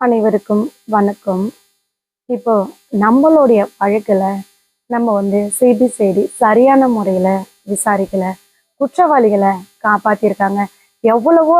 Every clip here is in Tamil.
அனைவருக்கும் வணக்கம். இப்போ நம்மளுடைய வழக்கில் நம்ம வந்து சிபிசிஐடி சரியான முறையில விசாரிக்கல குற்றவாளிகளை காப்பாத்திருக்காங்க. எவ்வளவோ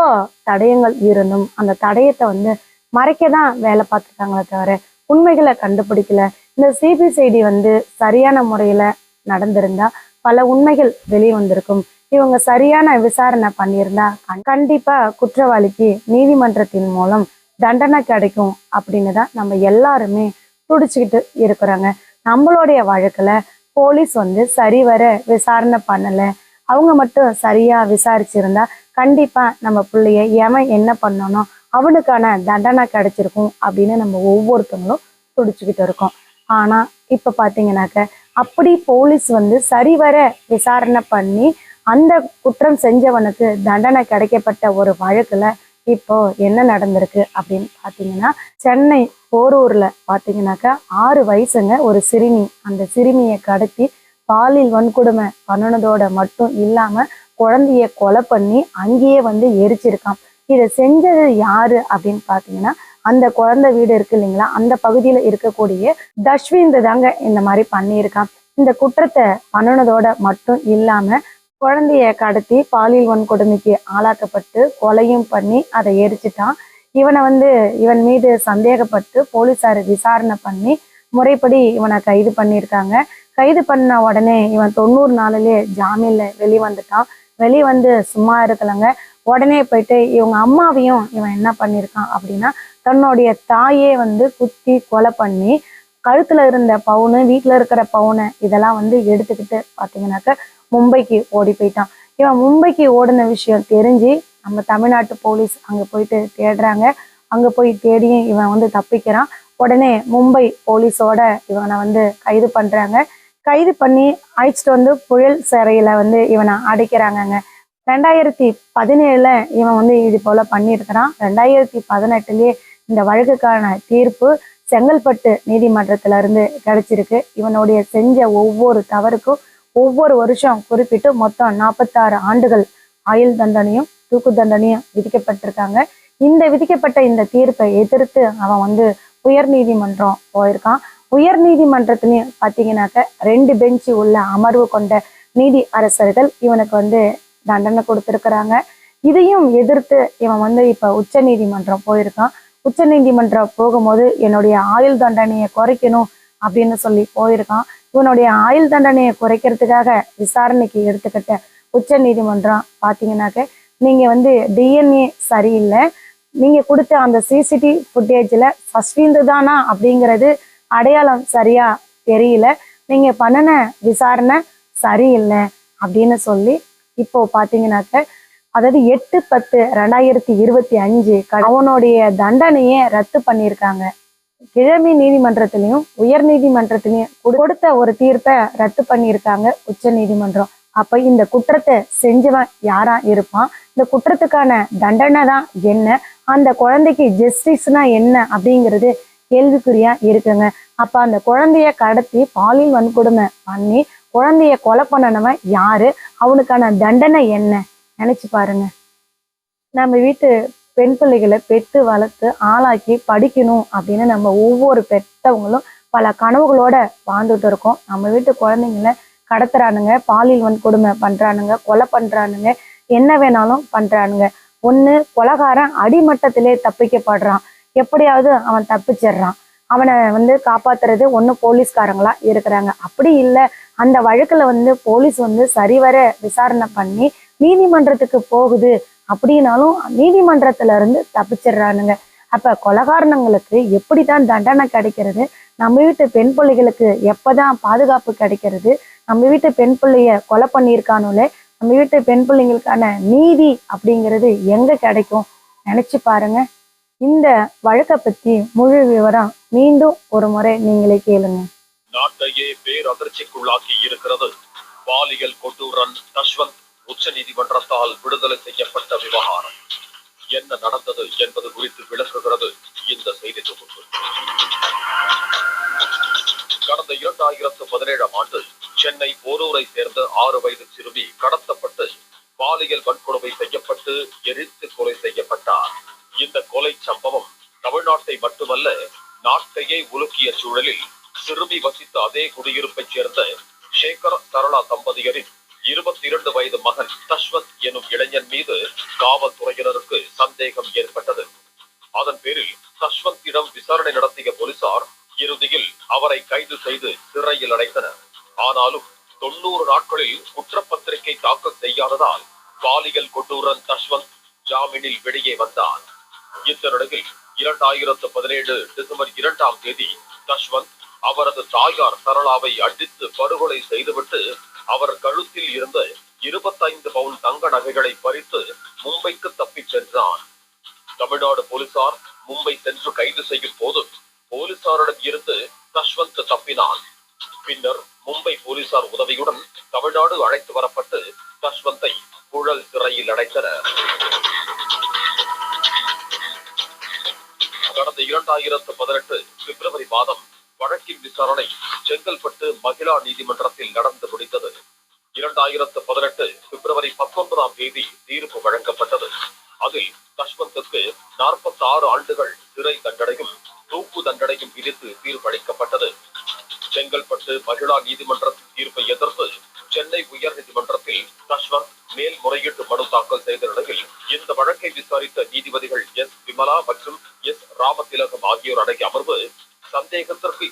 தடயங்கள் இருந்தும் அந்த தடயத்தை வந்து மறைக்க தான் வேலை பார்த்துருக்காங்களே தவிர உண்மைகளை கண்டுபிடிக்கல. இந்த சிபிசிஐடி வந்து சரியான முறையில நடந்திருந்தா பல உண்மைகள் வெளியே வந்திருக்கும். இவங்க சரியான விசாரணை பண்ணியிருந்தா கண்டிப்பா குற்றவாளிக்கு நீதிமன்றத்தின் மூலம் தண்டனை கிடைக்கும் அப்படின்னு தான் நம்ம எல்லாருமே துடிச்சுக்கிட்டு இருக்கிறாங்க. நம்மளுடைய வழக்கில் போலீஸ் வந்து சரிவர விசாரணை பண்ணலை. அவங்க மட்டும் சரியாக விசாரிச்சிருந்தா கண்டிப்பாக நம்ம பிள்ளைய எவன் என்ன பண்ணணும் அவனுக்கான தண்டனை கிடைச்சிருக்கும் அப்படின்னு நம்ம ஒவ்வொருத்தவங்களும் துடிச்சுக்கிட்டு இருக்கோம். ஆனால் இப்போ பார்த்தீங்கன்னாக்க அப்படி போலீஸ் வந்து சரிவர விசாரணை பண்ணி அந்த குற்றம் செஞ்சவனுக்கு தண்டனை கிடைக்கப்பட்ட ஒரு வழக்கில் இப்போ என்ன நடந்திருக்கு அப்படின்னு பார்த்தீங்கன்னா சென்னை போரூர்ல பாத்தீங்கன்னாக்கா ஆறு வயசுங்க ஒரு சிறுமி. அந்த சிறுமியை கடத்தி பாலியல் வன்கொடுமை பண்ணுனதோட மட்டும் இல்லாம குழந்தைய கொலை பண்ணி அங்கேயே வந்து எரிச்சிருக்கான். இதை செஞ்சது யாரு அப்படின்னு பார்த்தீங்கன்னா அந்த குழந்தை வீடு இருக்கு இல்லைங்களா? அந்த பகுதியில இருக்கக்கூடிய தஷ்விந்த் தாங்க இந்த மாதிரி பண்ணியிருக்கான். இந்த குற்றத்தை பண்ணுனதோட மட்டும் இல்லாம குழந்தைய கடத்தி பாலியல் வன்கொடுமைக்கு ஆளாக்கப்பட்டு கொலையும் பண்ணி அதை எரிச்சிட்டான். இவனை வந்து இவன் மீது சந்தேகப்பட்டு போலீசார் விசாரணை பண்ணி முறைப்படி இவனை கைது பண்ணியிருக்காங்க. கைது பண்ண உடனே இவன் தொண்ணூறு நாளிலே ஜாமீன்ல வெளி வந்துட்டான் வெளி வந்து சும்மா இருக்கலைங்க. உடனே போயிட்டு இவங்க அம்மாவையும் இவன் என்ன பண்ணியிருக்கான் அப்படின்னா தன்னுடைய தாயே வந்து குத்தி கொலை பண்ணி கழுத்துல இருந்த பவுனு வீட்டுல இருக்கிற பவுனு இதெல்லாம் வந்து எடுத்துக்கிட்டு பாத்தீங்கன்னாக்க மும்பைக்கு ஓடி போயிட்டான். இவன் மும்பைக்கு ஓடின விஷயம் தெரிஞ்சு நம்ம தமிழ்நாட்டு போலீஸ் அங்கே போயிட்டு தேடுறாங்க. அங்கே போய் தேடியும் இவன் வந்து தப்பிக்கிறான். உடனே மும்பை போலீஸோட இவனை வந்து கைது பண்ணுறாங்க கைது பண்ணி அழைச்சிட்டு வந்து புயல் சிறையில் வந்து இவனை அடைக்கிறாங்கங்க. ரெண்டாயிரத்தி பதினேழுல இவன் வந்து இது போல பண்ணியிருக்கிறான். ரெண்டாயிரத்தி பதினெட்டுலயே இந்த வழக்குக்கான தீர்ப்பு செங்கல்பட்டு நீதிமன்றத்துல இருந்து கிடைச்சிருக்கு. இவனுடைய செஞ்ச ஒவ்வொரு தவறுக்கும் ஒவ்வொரு வருஷம் குறிப்பிட்டு மொத்தம் நாற்பத்தாறு ஆண்டுகள் ஆயுள் தண்டனையும் தூக்கு தண்டனையும் விதிக்கப்பட்டிருக்காங்க. இந்த விதிக்கப்பட்ட இந்த தீர்ப்பை எதிர்த்து அவன் வந்து உயர் நீதிமன்றம் போயிருக்கான். உயர் நீதிமன்றத்துலயும் பார்த்தீங்கன்னாக்க ரெண்டு பெஞ்சு உள்ள அமர்வு கொண்ட நீதி அரசர்கள் இவனுக்கு வந்து தண்டனை கொடுத்துருக்குறாங்க. இதையும் எதிர்த்து இவன் வந்து இப்ப உச்ச நீதிமன்றம் போயிருக்கான். உச்ச நீதிமன்றம் போகும்போது என்னுடைய ஆயுள் தண்டனையை குறைக்கணும் அப்படின்னு சொல்லி போயிருக்கான். இவனுடைய ஆயுள் தண்டனையை குறைக்கிறதுக்காக விசாரணைக்கு எடுத்துக்கிட்ட உச்ச நீதிமன்றம் பார்த்தீங்கன்னாக்க நீங்கள் வந்து டிஎன்ஏ சரியில்லை. நீங்கள் கொடுத்த அந்த சிசிடி ஃபுட்டேஜ்ல சஸ்வீந்து தானா அப்படிங்கிறது அடையாளம் சரியா தெரியல. நீங்கள் பண்ணின விசாரணை சரியில்லை அப்படின்னு சொல்லி இப்போ பார்த்தீங்கன்னாக்க அதாவது எட்டு பத்து ரெண்டாயிரத்தி இருபத்தி அஞ்சு அவனுடைய தண்டனையை ரத்து பண்ணியிருக்காங்க. கிழமை நீதிமன்றத்திலையும் உயர் நீதிமன்றத்திலையும் கொடுத்த ஒரு தீர்ப்பை ரத்து பண்ணியிருக்காங்க உச்ச நீதிமன்றம். அப்ப இந்த குற்றத்தை செஞ்சவன் யாரா இருப்பான்? இந்த குற்றத்துக்கான தண்டனை தான் என்ன? அந்த குழந்தைக்கு ஜஸ்டிஸ்னா என்ன அப்படிங்கிறது கேள்விக்குறியா இருக்குங்க. அப்ப அந்த குழந்தைய கடத்தி பாலியல் வன்கொடுமை பண்ணி குழந்தைய கொலை பண்ணனவன் யாரு? அவனுக்கான தண்டனை என்ன? நினைச்சு பாருங்க. நம்ம வீட்டு பெண் பிள்ளைகளை பெற்று வளர்த்து ஆளாக்கி படிக்கணும் அப்படின்னு நம்ம ஒவ்வொரு பெற்றவங்களும் பல கனவுகளோட வாழ்ந்துட்டு இருக்கோம். நம்ம வீட்டு குழந்தைங்கள கடத்துறானுங்க பாலியல் வன்கொடுமை பண்றானுங்க கொலை பண்றானுங்க என்ன வேணாலும் பண்றானுங்க. ஒண்ணு கொலகாரன் அடிமட்டத்திலே தப்பிக்கப்படுறான். எப்படியாவது அவன் தப்பிச்சிடுறான். அவனை வந்து காப்பாத்துறது ஒண்ணு போலீஸ்காரங்களா இருக்கிறாங்க. அப்படி இல்லை. அந்த வழக்குல வந்து போலீஸ் வந்து சரிவர விசாரணை பண்ணி நீதிமன்றத்துக்கு போகுது. அப்படின்னாலும் நீதிமன்றத்துல இருந்து தப்பிச்சிடுறானுங்க. அப்ப கொலகாரணங்களுக்கு எப்படிதான் தண்டனை கிடைக்கிறது? நம்ம வீட்டு பெண் பிள்ளைகளுக்கு எப்பதான் பாதுகாப்பு கிடைக்கிறது? நம்ம வீட்டு பெண் பிள்ளைய கொலை பண்ணியிருக்கானுல நம்ம வீட்டு பெண் பிள்ளைங்களுக்கான நீதி அப்படிங்கிறது எங்க கிடைக்கும்? நினைச்சு பாருங்க. இந்த வழக்கை பத்தி முழு விவரம் மீண்டும் ஒரு முறை நீங்களே கேளுங்க. நாட்டையே பேரதிர்ச்சிக்குள்ளாக்கி இருக்கிறது. பாலியல் கொட்டூரன் தஷ்வந்த் உச்ச நீதிமன்றத்தால் விடுதலை செய்யப்பட்ட விவகாரம். என்ன நடந்தது என்பது குறித்து விளக்குகிறது இந்த செய்தி தொகுப்பு. கடந்த இரண்டாயிரத்து பதினேழாம் ஆண்டு சென்னை போரூரை சேர்ந்த ஆறு வயது சிறுமி கடத்தப்பட்டு பாலியல் வன்கொடுமை செய்யப்பட்டு எரித்து கொலை செய்யப்பட்டார். இந்த கொலை சம்பவம் தமிழ்நாட்டை மட்டுமல்ல நாட்டையே உலுக்கிய சூழலில் சிறுமி வசித்த அதே குடியிருப்பைச் சேர்ந்த சேகர் சரளா தம்பதியரின் இருபத்தி இரண்டு வயது மகன் தஷ்வந்த் எனும் இளைஞன் மீது காவல்துறையினருக்கு சந்தேகம் ஏற்பட்டது. அதன் பேரில் தஷ்வந்திடம் விசாரணை நடத்திய போலீசார் இறுதியில் அவரை கைது செய்து சிறையில் அடைத்தனர். ஆனாலும் தொண்ணூறு நாட்களில் குற்றப்பத்திரிகை தாக்கல் செய்யாததால் பாலியல் கொட்டூரன் தஷ்வந்த் ஜாமீனில் வெளியே வந்தார் இந்த நிலையில் இரண்டாயிரத்து பதினேழு டிசம்பர் இரண்டாம் தேதி தஷ்வந்த் அவரது தாயார் சரளாவை அடித்து படுகொலை செய்துவிட்டு அவர் கழுத்தில் இருந்து இருபத்தைந்து பவுன் தங்க நகைகளை பறித்து மும்பைக்கு தப்பிச் சென்றான் தமிழ்நாடு போலீசார் மும்பை சென்று கைது செய்யும் போது போலீசாரிடம் இருந்து தஷ்வந்த் தப்பினான் பின்னர் மும்பை போலீசார் உதவியுடன் தமிழ்நாடு அழைத்து வரப்பட்டு தஷ்வந்தை குழல் சிறையில் அடைத்தனர். கடந்த இரண்டாயிரத்து பதினெட்டு பிப்ரவரி மாதம் வழக்கின் விசாரணை செங்கல்பட்டு மகிழா நீதிமன்றத்தில் நடந்து முடித்தது இரண்டாயிரத்து பதினெட்டு பிப்ரவரி பத்தொன்பதாம் தேதி தீர்ப்பு வழங்கப்பட்டது. அதில் தஷ்வந்துக்கு நாற்பத்தி ஆறு ஆண்டுகள் சிறை தண்டனையும் தூக்கு தண்டனையும் விதித்து தீர்ப்பளிக்கப்பட்டது. செங்கல்பட்டு மகிழா நீதிமன்றத்தின் தீர்ப்பை எதிர்த்து சென்னை உயர்நீதிமன்றத்தில் தஷ்வந்த் மேல்முறையீட்டு மனு தாக்கல் செய்த நிலையில் இந்த வழக்கை விசாரித்த நீதிபதிகள் எஸ். விமலா மற்றும் எஸ். ராமதிலகம் ஆகியோர் அடங்கிய அமர்வு சந்தேகத்திற்கு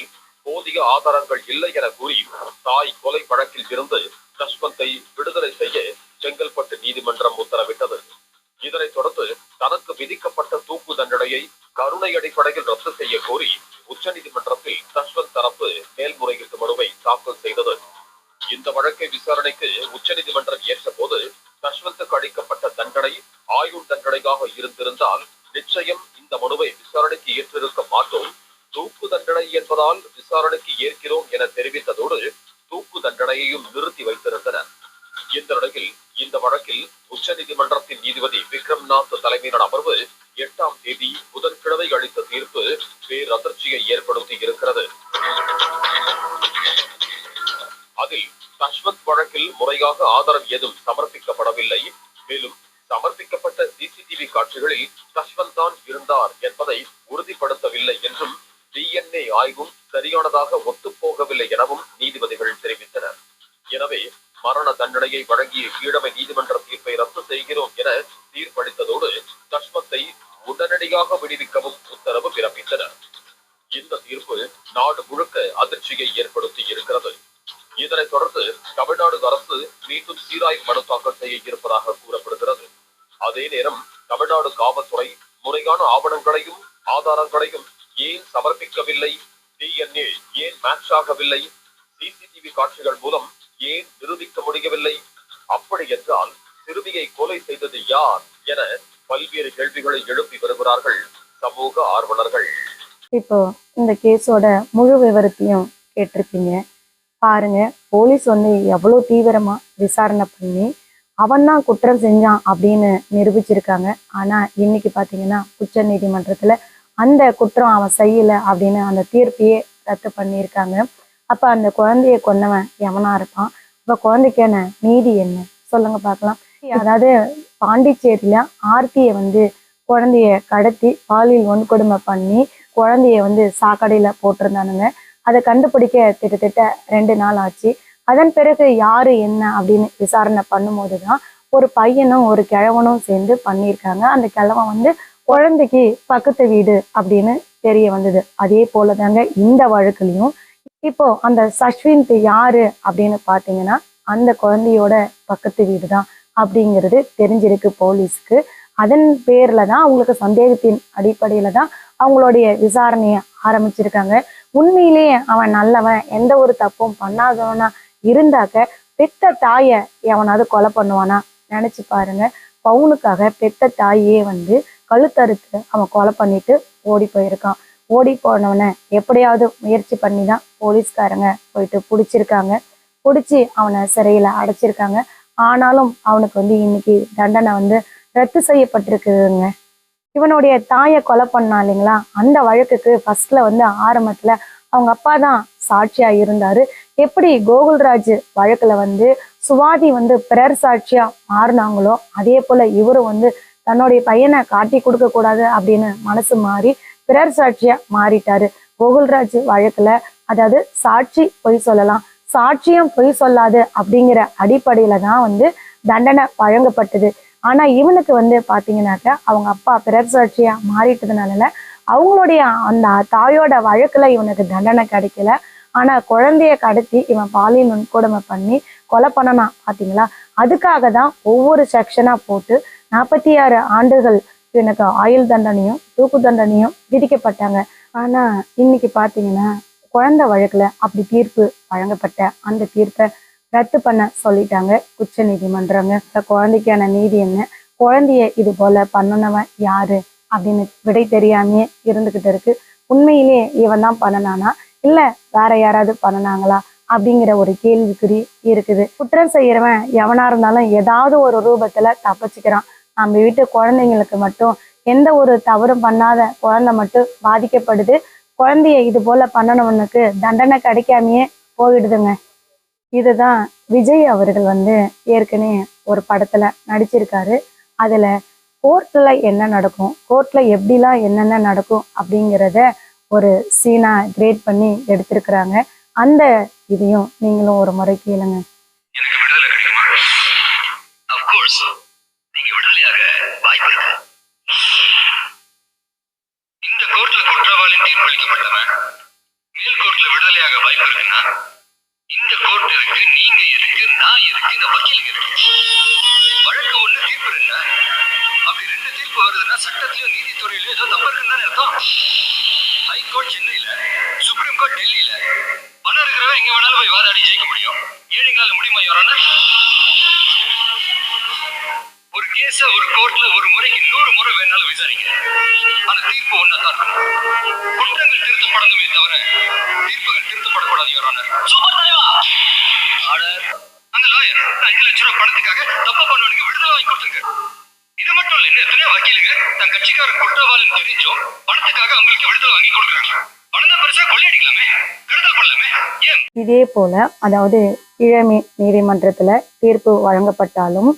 மாறிய போதிய ஆதாரங்கள் இல்லை என கூறி தாய் கொலை வழக்கில் இருந்து தஷ்வந்தை விடுதலை செய்ய செங்கல்பட்டு நீதிமன்றம் உத்தரவிட்டது. இதனைத் தொடர்ந்து தனக்கு விதிக்கப்பட்ட தூக்கு தண்டனையை கருணை அடிப்படையில் ரத்து செய்ய கோரி உச்சநீதிமன்றத்தில் தஷ்வந்த் தரப்பு மேல்முறையீட்டு மனுவை தாக்கல் செய்தது. இந்த வழக்கை விசாரணைக்கு உச்சநீதிமன்றம் ஏற்ற போது தஷ்வந்துக்கு அளிக்கப்பட்ட தண்டனை ஆயுள் தண்டனையாக இருந்திருந்தால் நிச்சயம் இந்த மனுவை விசாரணைக்கு ஏற்றிருக்க மாட்டோம். என்பதால் விசாரணைக்கு ஏற்கிறோம் என தெரிவித்ததோடு தூக்கு தண்டனையையும் நிறுத்தி வைத்திருந்தனர். இந்த நிலையில் இந்த வழக்கில் உச்சநீதிமன்றத்தின் நீதிபதி விக்ரம்நாத் தலைமையிலான அமர்வு எட்டாம் தேதி புதன்கிழமை அளித்த தீர்ப்பு பேரதிர்ச்சியை ஏற்படுத்தி இருக்கிறது. அதில் தஷ்வத் வழக்கில் முறையாக ஆதாரம் ஏதும் சமர்ப்பிக்கப்படவில்லை. மேலும் சமர்ப்பிக்கப்பட்ட சிசிடிவி காட்சிகளில் தஷ்வந்த் தான் இருந்தார் என்பதை உறுதிப்படுத்தவில்லை என்றும் டிஎன்ஏ ஆய்வும் சரியானதாக ஒத்துப்போகவில்லை எனவும் நீதிபதிகள் தெரிவித்தனர். எனவே மரண தண்டனையை வழங்கிய கீழமை நீதிமன்ற தீர்ப்பை ரத்து செய்கிறோம் என தீர்ப்பளித்ததோடு கஷ்மத்தை உடனடியாக விடுவிக்கவும் உத்தரவு பிறப்பித்தனர். இந்த தீர்ப்பு நாடு முழுக்க அதிர்ச்சியை ஏற்படுத்தி இருக்கிறது. இதனைத் தொடர்ந்து தமிழ்நாடு அரசு மீண்டும் சீராய்வு மனு தாக்கல் செய்ய இருப்பதாக கூறப்படுகிறது. அதே நேரம் தமிழ்நாடு காவல்துறை முறையான ஆவணங்களையும் ஆதாரங்களையும் ஏன் சமர்ப்பிக்கவில்லை? டிஎன்ஏ ஏன் மேட்ச் ஆகவில்லை? சிசிடிவி காட்சிகள் மூலம் ஏன் நிரூபிக்க முடியவில்லை? அப்படி என்றால் சிறுமியை கொலை செய்தது யார் என பல்வேறு கேள்விகளை எழுப்பி வருகிறார்கள் சமூக ஆர்வலர்கள். இப்போ இந்த கேஸோட முழு விவரத்தையும் கேட்டிருப்பீங்க. பாருங்க போலீஸ் வந்து எவ்வளோ தீவிரமா விசாரணை பண்ணி அவன் தான் குற்றம் செஞ்சான் அப்படின்னு நிரூபிச்சிருக்காங்க. ஆனா இன்னைக்கு பாத்தீங்கன்னா உச்ச நீதிமன்றத்துல அந்த குற்றம் அவன் செய்யலை அப்படின்னு அந்த தீர்ப்பையே ரத்து பண்ணியிருக்காங்க. அப்போ அந்த குழந்தைய கொன்னவன் எவனா இருப்பான்? இப்போ குழந்தைக்கு என்ன நீதி என்ன? சொல்லுங்க பார்க்கலாம். அதாவது பாண்டிச்சேரியில ஆர்த்தியை வந்து குழந்தைய கடத்தி பாலியல் வன்கொடுமை பண்ணி குழந்தைய வந்து சாக்கடையில போட்டிருந்தானுங்க. அதை கண்டுபிடிக்க கிட்டத்தட்ட ரெண்டு நாள் ஆச்சு. அதன் பிறகு யாரு என்ன அப்படின்னு விசாரணை பண்ணும்போது தான் ஒரு பையனும் ஒரு கிழவனும் சேர்ந்து பண்ணியிருக்காங்க. அந்த கிழவன் வந்து குழந்தைக்கு பக்கத்து வீடு அப்படின்னு தெரிய வந்தது. அதே போல தாங்க இந்த வழக்குலையும். இப்போ அந்த சஷ்விந்த் யாரு அப்படின்னு பாத்தீங்கன்னா அந்த குழந்தையோட பக்கத்து வீடு தான் அப்படிங்கிறது தெரிஞ்சிருக்கு போலீஸ்க்கு. அதன் பேர்ல தான் அவங்களுக்கு சந்தேகத்தின் அடிப்படையில தான் அவங்களுடைய விசாரணையை ஆரம்பிச்சிருக்காங்க. உண்மையிலேயே அவன் நல்லவன் எந்த ஒரு தப்பும் பண்ணாதவனா இருந்தாக்க பெத்த தாயை எவனாவது கொலை பண்ணுவானா நினைச்சு பாருங்க. பவுனுக்காக பெத்த தாயே வந்து கழுத்தறுத்து அவன் கொலை பண்ணிட்டு ஓடி போயிருக்கான். ஓடி போனவனை எப்படியாவது முயற்சி பண்ணி தான் போலீஸ்காரங்க போயிட்டு பிடிச்சிருக்காங்க. பிடிச்சி அவனை சிறையில அடைச்சிருக்காங்க. ஆனாலும் அவனுக்கு வந்து இன்னைக்கு தண்டனை வந்து ரத்து செய்யப்பட்டிருக்குதுங்க. இவனுடைய தாயை கொலை பண்ணா இல்லைங்களா? அந்த வழக்குக்கு ஃபர்ஸ்ட்ல வந்து ஆரம்பத்துல அவங்க அப்பா தான் சாட்சியா இருந்தாரு. எப்படி கோகுல்ராஜ் வழக்குல வந்து சுவாதி வந்து பிறர் சாட்சியா மாறினாங்களோ அதே போல இவரும் வந்து தன்னுடைய பையனை காட்டி கொடுக்க கூடாது அப்படின்னு மனசு மாறி பிறர் சாட்சியா மாறிட்டாரு. கோகுல்ராஜ் வழக்குல அதாவது சாட்சி பொய் சொல்லலாம். சாட்சியம் பொய் சொல்லாது அப்படிங்கிற அடிப்படையில தான் வந்து தண்டனை வழங்கப்பட்டது. ஆனா இவனுக்கு வந்து பாத்தீங்கன்னாக்க அவங்க அப்பா பிறர் சாட்சியா மாறிட்டதுனால அவங்களுடைய அந்த தாயோட வழக்குல இவனுக்கு தண்டனை கிடைக்கல. ஆனா குழந்தைய கடத்தி இவன் பாலியல் வன்கொடுமை பண்ணி கொலை பண்ணனா பாத்தீங்களா? அதுக்காக தான் ஒவ்வொரு செக்ஷனா போட்டு நாற்பத்தி ஆறு ஆண்டுகள் எனக்கு ஆயுள் தண்டனையும் தூக்கு தண்டனையும் விதிக்கப்பட்டாங்க. ஆனால் இன்னைக்கு பார்த்தீங்கன்னா குழந்தை வழக்குல அப்படி தீர்ப்பு வழங்கப்பட்ட அந்த தீர்ப்பை ரத்து பண்ண சொல்லிட்டாங்க உச்ச நீதிமன்றங்க. இந்த குழந்தைக்கான நீதி என்ன? குழந்தைய இது போல பண்ணனவன் யாரு? அப்படின்னு விடை தெரியாமையே இருந்துகிட்டு இருக்கு. உண்மையிலேயே இவன் தான் பண்ணனானா? இல்ல வேற யாராவது பண்ணனாங்களா? அப்படிங்கிற ஒரு கேள்விக்குறி இருக்குது. குற்றம் செய்யறவன் எவனா இருந்தாலும் ஏதாவது ஒரு ரூபத்துல தப்பிச்சுக்கிறான். நம்ம வீட்டு குழந்தைங்களுக்கு மட்டும் எந்த ஒரு தவறும் பண்ணாத குழந்தை மட்டும் பாதிக்கப்படுது. குழந்தைய இது போல பண்ணனவனுக்கு தண்டனை கிடைக்காமையே போயிடுதுங்க. இதுதான் விஜய் அவர்கள் வந்து ஏற்கனவே ஒரு படத்துல நடிச்சிருக்காரு. அதுல கோர்ட்ல என்ன நடக்கும் கோர்ட்ல எப்படிலாம் என்னென்ன நடக்கும் அப்படிங்கிறத ஒரு சீனா கிரேட் பண்ணி எடுத்திருக்கிறாங்க. அந்த இதையும் நீங்களும் ஒரு முறை கேளுங்க எனக்கு விடுதலை கிடைக்குமா அப்கோர்ஸ் நீங்க விடுதலையாக வாய்ப்பு இருக்கு இந்த கோர்ட்ல குற்றவாளின் தீர்ப்பளிக்கப்பட்டவன் மேல் கோர்ட்ல விடுதலையாக இந்த கோர்ட் இருக்கு நீங்க இருக்கு நான் இருக்கு இந்த வக்கீலுங்க இருக்கு. வழக்கு ஒண்ணு தீர்ப்பு என்ன? அப்படி ரெண்டு தீர்ப்பு வருதுன்னா சட்டத்திலயும் நீதித்துறையிலயும் ஏதோ தப்பு இருக்குன்னு தானே அர்த்தம்? ஹைகோர்ட் சென்னையில சுப்ரீம் கோர்ட் டெல்லியில பணம் இருக்கிறவன் எங்க வேணாலும் போய் வாதாடி ஜெயிக்க முடியும். ஏழைங்களால முடியுமா யாரான ஒரு கேஸ ஒரு கோர்ட்ல ஒரு முறைக்கு நூறு முறை வேணாலும் விசாரிங்க ஆனா தீர்ப்பு ஒன்னா தான் குற்றங்கள் திருத்தப்படணுமே தவிர தீர்ப்புகள் திருத்தப்படக்கூடாது யோரான சூப்பர் தலைவா! ஆர்டர் அந்த லாயர் அஞ்சு லட்சம் ரூபாய் பணத்துக்காக தப்பு பண்ணவனுக்கு விடுதலை வாங்கி கொடுத்துருக்க. இது மட்டும் இல்ல எத்தனையோ வக்கீலுங்க தன் கட்சிக்கார குற்றவாளின்னு தெரிஞ்சும் பணத்துக்காக அவங்களுக்கு விடுதலை வாங்கி கொடுக்குறாங்க. பணம் தான் பெருசா கொள்ளையடிக்கலாமே? கடத்தல் பண்ணலாமே? ஏன்? இதே போல அதாவது கீழமை நீதிமன்றத்துல தீர்ப்பு வழங்கப்பட்டாலும்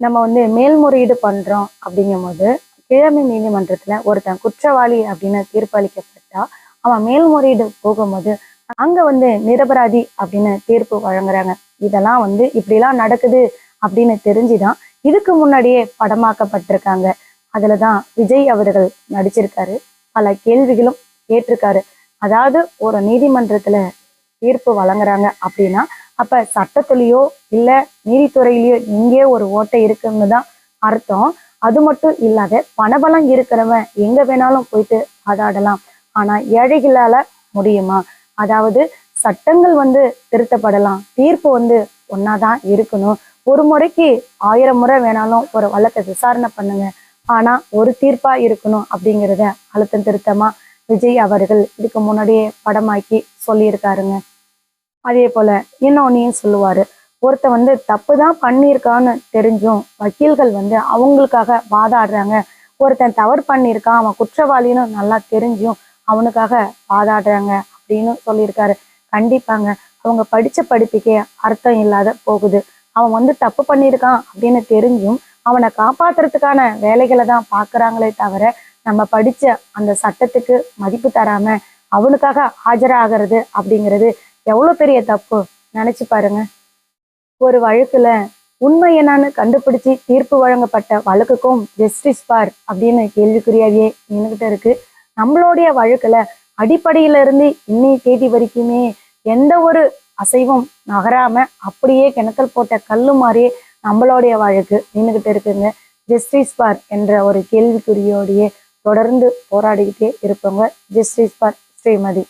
நம்ம வந்து மேல்முறையீடு பண்றோம் அப்படிங்கும்போது கீழமை நீதிமன்றத்துல ஒருத்தன் குற்றவாளி அப்படின்னு தீர்ப்பளிக்கப்பட்டா அவன் மேல்முறையீடு போகும்போது அங்க வந்து நிரபராதி அப்படின்னு தீர்ப்பு வழங்குறாங்க. இதெல்லாம் வந்து இப்படிலாம் நடக்குது அப்படின்னு தெரிஞ்சுதான் இதுக்கு முன்னாடியே படமாக்கப்பட்டிருக்காங்க. அதுலதான் விஜய் அவர்கள் நடிச்சிருக்காரு. பல கேள்விகளும் கேட்டிருக்காரு. அதாவது ஒரு நீதிமன்றத்துல தீர்ப்பு வழங்குறாங்க அப்படின்னா அப்ப சட்டத்திலேயோ இல்ல நீதித்துறையிலயோ எங்கே ஒரு ஓட்டை இருக்குன்னு தான் அர்த்தம். அது மட்டும் இல்லாத பணபலம் இருக்கிறவன் எங்க வேணாலும் போயிட்டு வாதாடலாம் ஆனா ஏழைகளால முடியுமா? அதாவது சட்டங்கள் வந்து திருத்தப்படலாம். தீர்ப்பு வந்து ஒன்னாதான் இருக்கணும். ஒரு முறைக்கு ஆயிரம் முறை வேணாலும் ஒரு வழக்கை விசாரணை பண்ணுங்க. ஆனா ஒரு தீர்ப்பா இருக்கணும் அப்படிங்கிறத அழுத்தம் திருத்தமா விஜய் அவர்கள் இதுக்கு முன்னாடியே படமாக்கி சொல்லியிருக்காருங்க. அதே போல இன்னொன்னையும் சொல்லுவாரு. ஒருத்தன் வந்து தப்பு தான் பண்ணியிருக்கான்னு தெரிஞ்சும் வக்கீல்கள் வந்து அவங்களுக்காக வாதாடுறாங்க. ஒருத்தன் தவறு பண்ணியிருக்கான் அவன் குற்றவாளின்னு நல்லா தெரிஞ்சும் அவனுக்காக பாதாடுறாங்க அப்படின்னு சொல்லியிருக்காரு. கண்டிப்பாங்க. அவங்க படிச்ச படிப்புக்கே அர்த்தம் இல்லாத போகுது. அவன் வந்து தப்பு பண்ணியிருக்கான் அப்படின்னு தெரிஞ்சும் அவனை காப்பாத்துறதுக்கான வேலைகளை தான் பாக்குறாங்களே தவிர நம்ம படிச்ச அந்த சட்டத்துக்கு மதிப்பு தராம அவனுக்காக ஆஜராகிறது அப்படிங்கிறது எவ்வளவு பெரிய தப்பு? நினைச்சு பாருங்க. ஒரு வழக்குல உண்மை என்னன்னு கண்டுபிடிச்சி தீர்ப்பு வழங்கப்பட்ட வழக்குக்கும் ஜஸ்டிஸ் பார் அப்படின்னு கேள்விக்குறியாவே நின்றுகிட்டு இருக்கு. நம்மளுடைய வழக்குல அடிப்படையில இருந்து இன்னைய தேதி வரைக்குமே எந்த ஒரு அசைவும் நகராம அப்படியே கிணக்கல் போட்ட கல்லு மாதிரியே நம்மளுடைய வழக்கு நின்றுகிட்டு இருக்குங்க. ஜஸ்டிஸ் பார் என்ற ஒரு கேள்விக்குறியோடையே தொடர்ந்து போராடிக்கிட்டே இருப்பவங்க ஜஸ்டிஸ் பார் ஸ்ரீமதி.